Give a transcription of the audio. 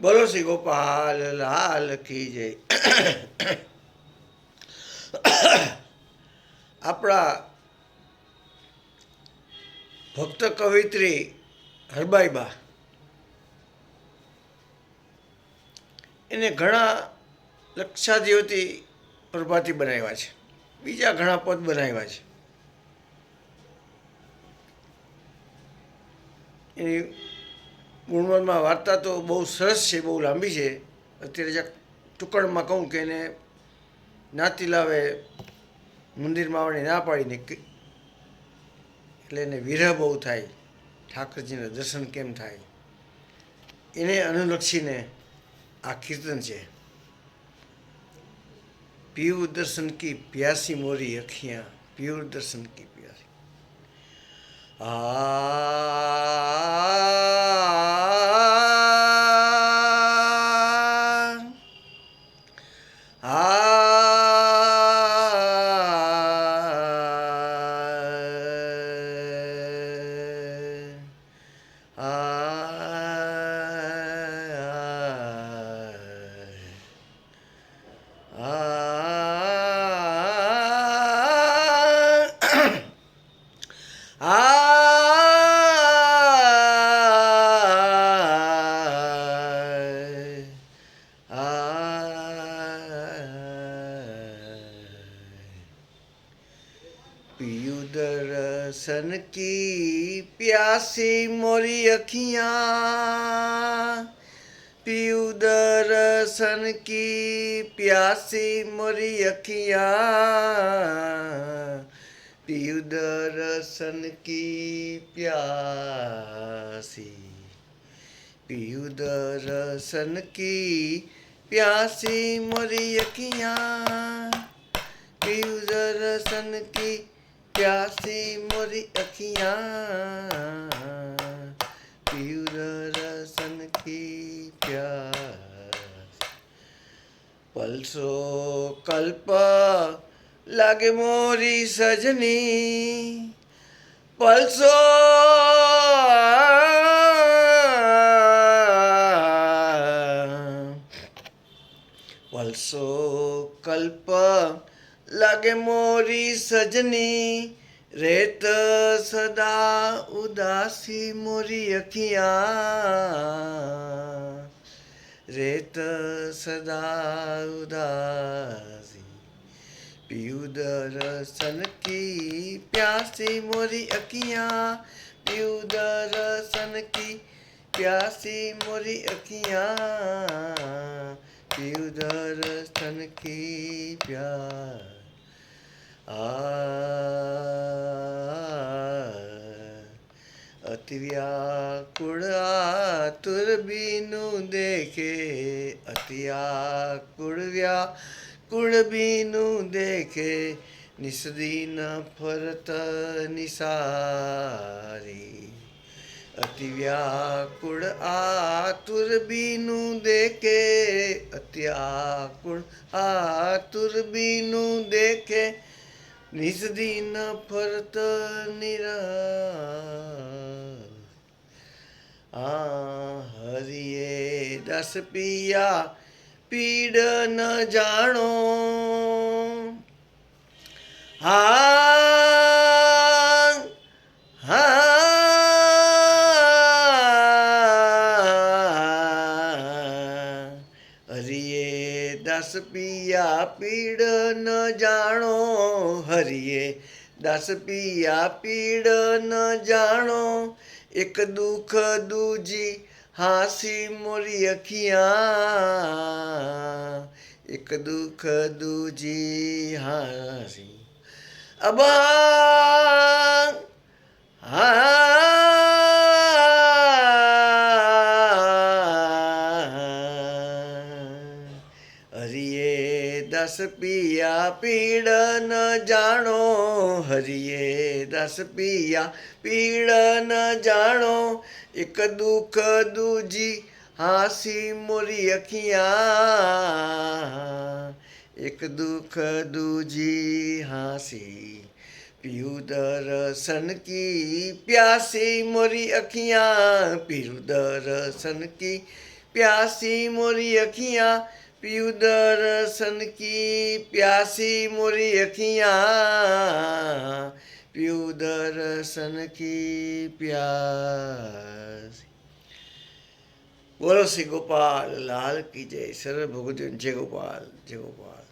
બોલો શ્રી ગોપાલ, લાલ કી જય. આપણા ભક્ત કવિત્રી હરબાઈબા એને ઘણા લક્ષાધિવતી પ્રભાતી બનાવ્યા છે. બીજા ઘણા પદ બનાવ્યા છે. એની ગુણવનમાં વાર્તા તો બહુ સરસ છે, બહુ લાંબી છે. અત્યારે જ્યાં ટુકડમાં કહું કે એને નાતી લાવે, મંદિરમાં આવવાની ના પાડીને એટલે એને વિરહ બહુ થાય. ઠાકરજીના દર્શન કેમ થાય? એને અનુલક્ષીને આ કીર્તન છે. પીવ દર્શન કી પ્યાસી મોરી અખિયા પીવ દર્શન કી પ્યાસી. આ पीयू दर्शन की प्यासी मोरी अखियाँ। पीयू की प्यासी मोरी अखियाँ। पीयू की प्यासी। पीयू दर्शन की प्यासी मोरी अखियाँ। पीयू दर्शन की प्यासी मोरी अखिया पीर रसन की प्यास। पलसो कल्प लागे मोरी सजनी। पलसो पलसो कल्प लागे मोरी सजनी, रेत सदा उदासी मोरी अखिया। रेत सदा उदासी पियूदर दरसन की प्यासी मोरी अखिया। पियूदर दरसन की प्यासी मोरी अखिया। गिरधर स्तन की प्यार आ अतिव्याकुड़ आतुर बीनु देखे अतियाकुड़ व्याकुड़ बीनु देखे નિસદીન ફરત નિસારી ਅਤਿ ਵਿਆਕੁਲ ਆਤੁਰ ਬੀਨੂ ਦੇਖੇ। ਅਤਿਆਕੁਲ ਆਤੁਰ ਬੀਨੂ ਦੇਖੇ। ਨਿਸ ਦਿਨ ਫਰਤ ਨਿਰਾ ਆ ਹਰੀਏ ਦਸ ਪੀਆ, ਪੀੜ ਨ ਜਾਣੋ। દસ પિયા પીડ ન જાણો હરિયે દસ પિયા પીડ ન જાણો એક દુઃખ દૂજી હાસી મોરી અખિયા એક દુઃખ દૂજી હાસી અબા હા દસ પિયા પીડ ન જાણો હરિયે દસ પિયા પીડ ન જાણો એક દુઃખ દૂજી હાસી મોરી અખિયા એક દુઃખ દૂજી હાસી पीयू दर्शन की प्यासी मोरी अखियाँ पीयू दर्शन की प्यासी मोरी अखियाँ पीऊ दर्शन की प्यासी मोरी अखियाँ पीऊ दर्शन की प्यास। बोलो श्री गोपाल, लाल की जय, सर, भगवती, जय गोपाल जय गोपाल।